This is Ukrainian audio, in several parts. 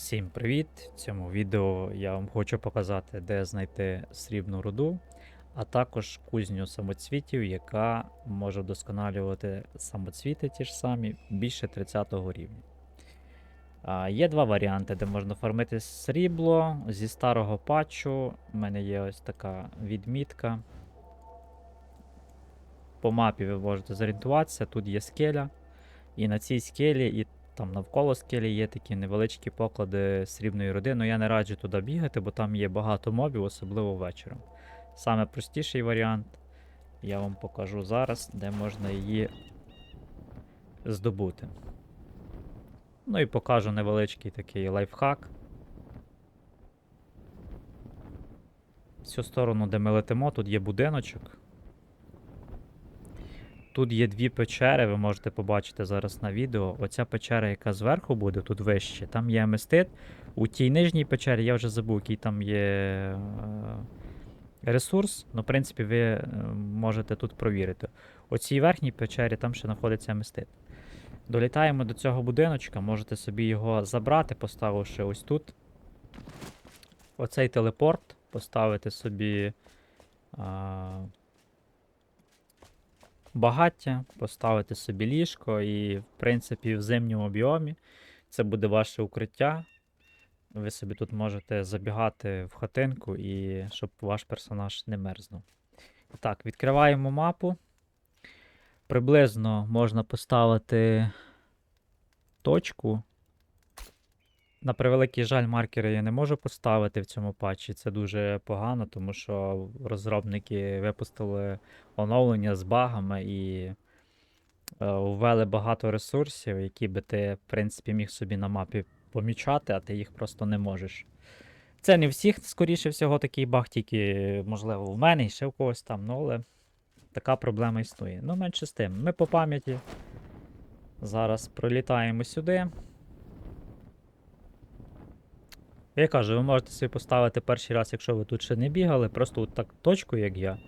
Всім привіт! В цьому відео я вам хочу показати, де знайти срібну руду, а також кузню самоцвітів, яка може вдосконалювати самоцвіти ті ж самі більше 30 рівня. А, є два варіанти, де можна фармити срібло. Зі старого патчу у мене є ось така відмітка. По мапі ви можете зорієнтуватися, тут є скеля, і на цій скелі там навколо скелі є такі невеличкі поклади срібної руди, але я не раджу туди бігати, бо там є багато мобів, особливо вечором. Саме простіший варіант я вам покажу зараз, де можна її здобути. Ну і покажу невеличкий такий лайфхак. В цю сторону, де ми летимо, тут є будиночок. Тут є дві печери, ви можете побачити зараз на відео. Оця печера, яка зверху буде, тут вище, там є аместит. У тій нижній печері я вже забув, який там є е, ресурс. Ну, в принципі, ви е, можете тут провірити. У цій верхній печері там ще знаходиться аместит. Долітаємо до цього будиночка, можете собі його забрати, поставивши ось тут. Оцей телепорт, поставити собі. Багаття, поставити собі ліжко, і, в принципі, в зимньому біомі це буде ваше укриття. Ви собі тут можете забігати в хатинку, і щоб ваш персонаж не мерзнув. Так, відкриваємо мапу. Приблизно можна поставити точку. На превеликий жаль, маркери я не можу поставити в цьому патчі. Це дуже погано, тому що розробники випустили оновлення з багами і е, ввели багато ресурсів, які би ти, в принципі, міг собі на мапі помічати, а ти їх просто не можеш. Це не всіх, скоріше всього, такий баг, тільки, можливо, в мене і ще в когось там, ну але така проблема існує. Ну, менше з тим. Ми по пам'яті зараз пролітаємо сюди. Я кажу, ви можете собі поставити перший раз, якщо ви тут ще не бігали, просто от так точку, як я.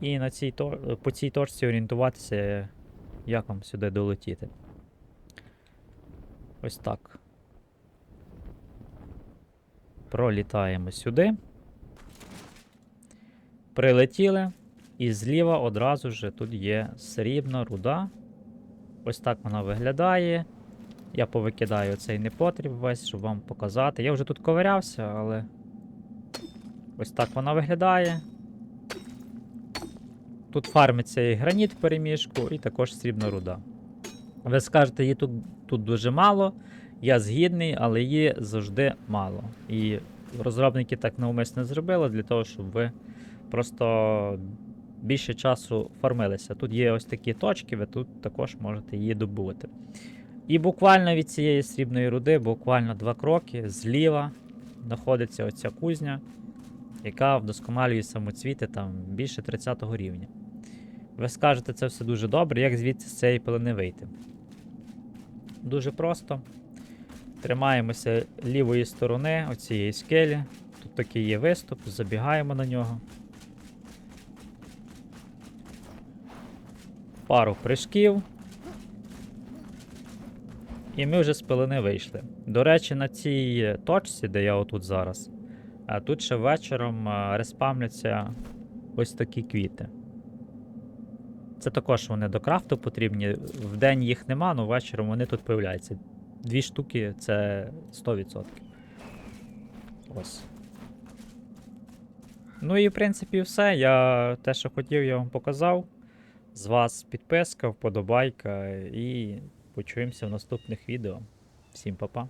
І на цій, по цій точці орієнтуватися, як вам сюди долетіти. Ось так. Пролітаємо сюди. Прилетіли. І зліва одразу ж тут є срібна руда. Ось так вона виглядає. Я повикидаю цей непотріб весь, щоб вам показати. Я вже тут ковирявся, але ось так вона виглядає. Тут фармиться і граніт в переміжку, і також срібна руда. Ви скажете, її тут, тут дуже мало. Я згідний, але її завжди мало. І розробники так навмисно зробили для того, щоб ви просто більше часу фармилися. Тут є ось такі точки, ви тут також можете її добувати. І буквально від цієї срібної руди, буквально два кроки зліва знаходиться оця кузня, яка вдосконалює самоцвіти там більше 30 рівня. Ви скажете, це все дуже добре, як звідси з цієї пилини вийти? Дуже просто. Тримаємося лівої сторони оцієї скелі. Тут такий є виступ, забігаємо на нього. Пару прыжків. І ми вже з пилини вийшли. До речі, на цій точці, де я отут зараз, тут ще вечором а, респамляться ось такі квіти. Це також вони до крафту потрібні. Вдень їх нема, але вечором вони тут появляються. Дві штуки це 100%. Ось. Ну і в принципі все. Я те, що хотів, я вам показав. З вас підписка, вподобайка і почуємося в наступних відео. Всім па-па.